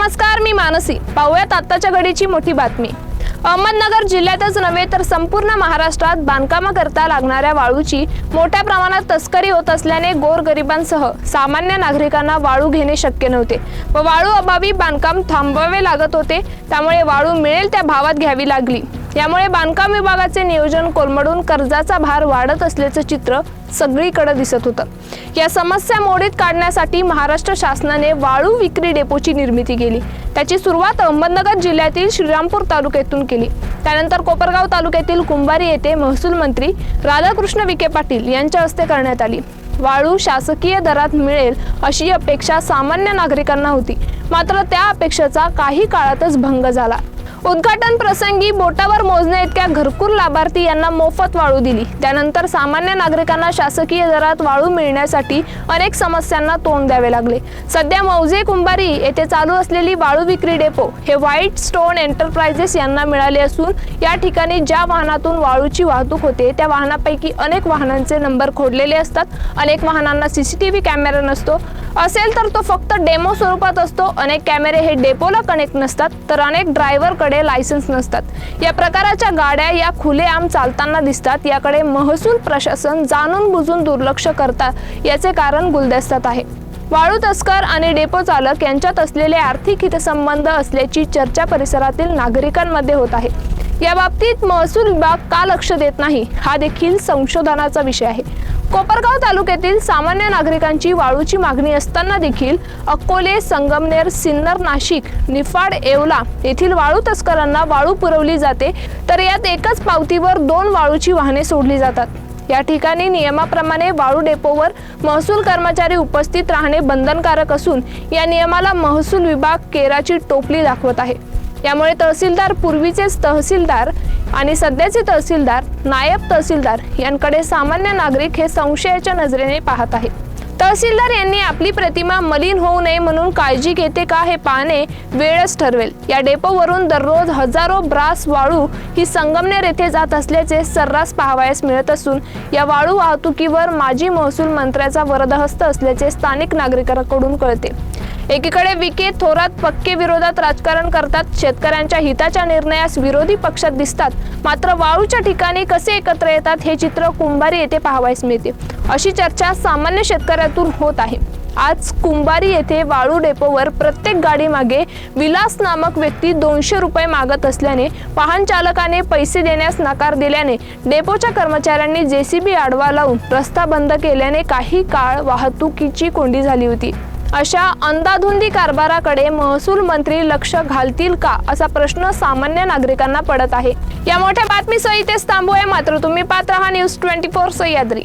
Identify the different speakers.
Speaker 1: नमस्कार मी मानसी. पाहूयात आत्ताच्या घडीची मोठी बातमी. अहमदनगर जिल्ह्यातच नव्हे तर संपूर्ण महाराष्ट्रात बांधकामाकरता लागणाऱ्या वाळूची मोठ्या प्रमाणात तस्करी होत असल्याने गोरगरिबांसह सामान्य नागरिकांना वाळू घेणे शक्य नव्हते व वाळू अभावी बांधकाम थांबवावे लागत होते त्यामुळे वाळू मिळेल त्या भावात घ्यावी लागली. यामुळे बांधकाम विभागाचे नियोजन कोलमडून कर्जाचा भार वाढत असल्याचं चित्र सगळीकडे दिसत होतं. या समस्या मोडीत काढण्यासाठी महाराष्ट्र शासनाने वाळू विक्री डेपोची निर्मिती केली. त्याची सुरुवात अहमदनगर जिल्ह्यातील श्रीरामपूर तालुक्यातून केली. त्यानंतर कोपरगाव तालुक्यातील कुंभारी येथे महसूल मंत्री राधाकृष्ण विखे पाटील यांच्या हस्ते करण्यात आली. वाळू शासकीय दरात मिळेल अशी अपेक्षा सामान्य नागरिकांना होती. मात्र त्या अपेक्षेचा काही काळातच भंग झाला. उद्घाटन प्रसंगी बोटावर मोजण्या इतक्या घरकुल लाभार्थी यांना मोफत वाळू दिली. त्यानंतर सामान्य नागरिकांना शासकीय दरात वाळू मिळण्यासाठी अनेक समस्यांना तोंड द्यावे लागले. सध्या मौजे कुंभारी येथे चालू असलेली वाळू विक्री डेपो हे व्हाईट स्टोन एंटरप्राइजेस यांना मिळाले असून या ठिकाणी ज्या वाहनातून वाळूची वाहतूक होते त्या वाहनापैकी अनेक वाहनांचे नंबर खोडलेले असतात. अनेक वाहनांना सीसीटीव्ही कॅमेरा नसतो. असेल तर तो फक्त डेमो स्वरूपात असतो. अनेक कॅमेरे हे डेपोला कनेक्ट नसतात तर अनेक ज्यांच्याकडे लायसन्स नसतात. या प्रकाराच्या गाड्या या खुलेआम चालताना दिसतात. याकडे महसूल प्रशासन जाणून बुजून दुर्लक्ष करतात. याचे कारण गुलदस्त्यात आहे. वाळू तस्कर आणि डेपो चालक यांच्यात असलेले आर्थिक हितसंबंध असल्याची चर्चा परिसरातील नागरिकांमध्ये होत आहे. या बाबतीत महसूल विभाग का लक्ष देत नाही? हा देखील संशोधनाचा विषय आहे. कोपरगाव तालुक्यातील सामान्य नागरिकांची वाळूची मागणी असताना देखील अकोले संगमनेर सिन्नर नाशिक निफाड येवला येथील वाळू तस्करांना वाळू पुरवली जाते. तर यात एकच पावतीवर दोन वाळूची वाहने सोडली जातात. या ठिकाणी नियमाप्रमाणे वाळू डेपोवर महसूल कर्मचारी उपस्थित राहणे बंधनकारक असून या नियमाला महसूल विभाग केराची टोपली दाखवत आहे. यामुळे तहसीलदार पूर्वीचेच तहसीलदार आणि सध्याचे तहसीलदार नायब तहसीलदार यांकडे सामान्य नागरिक हे संशयाच्या नजरेने पाहत आहेत. तहसीलदार यांनी आपली प्रतिमा मलिन होऊ नये म्हणून काळजी घेते का हे पाहणे वेळच ठरवेल. या डेपोवरून दररोज हजारो ब्रास वाळू ही संगमनेर येथे जात असल्याचे सर्रास पाहावयास मिळत असून या वाळू वाहतुकीवर माजी महसूल मंत्र्याचा वरदहस्त असल्याचे स्थानिक नागरिकांकडून कळते. एकीकडे विखे थोरात पक्के विरोधात राजकारण करतात. शेतकऱ्यांच्या हिताच्या निर्णयास विरोधी पक्षात दिसतात. मात्र वाळूच्या ठिकाणी कसे एकत्र येतात हे चित्र कुंभारी येथे पाहावयास मिळते. अशी चर्चा सामान्य शेतकऱ्यातून होत आहे. आज कुंभारी येथे वाळू डेपोवर प्रत्येक गाडीमागे विलास नामक व्यक्ती दोनशे रुपये मागत असल्याने वाहन चालकाने पैसे देण्यास नकार दिल्याने डेपोच्या कर्मचाऱ्यांनी जेसीबी आडवा लावून रस्ता बंद केल्याने काही काळ वाहतुकीची कोंडी झाली होती. अशा अंदाधुंदी कारभाराकडे महसूल मंत्री लक्ष घालतील का असा प्रश्न सामान्य नागरिकांना पडत आहे. या मोठ्या बातमीसह इथेच थांबूया. मात्र तुम्ही पात्र हा न्यूज ट्वेंटी फोर सह्याद्री.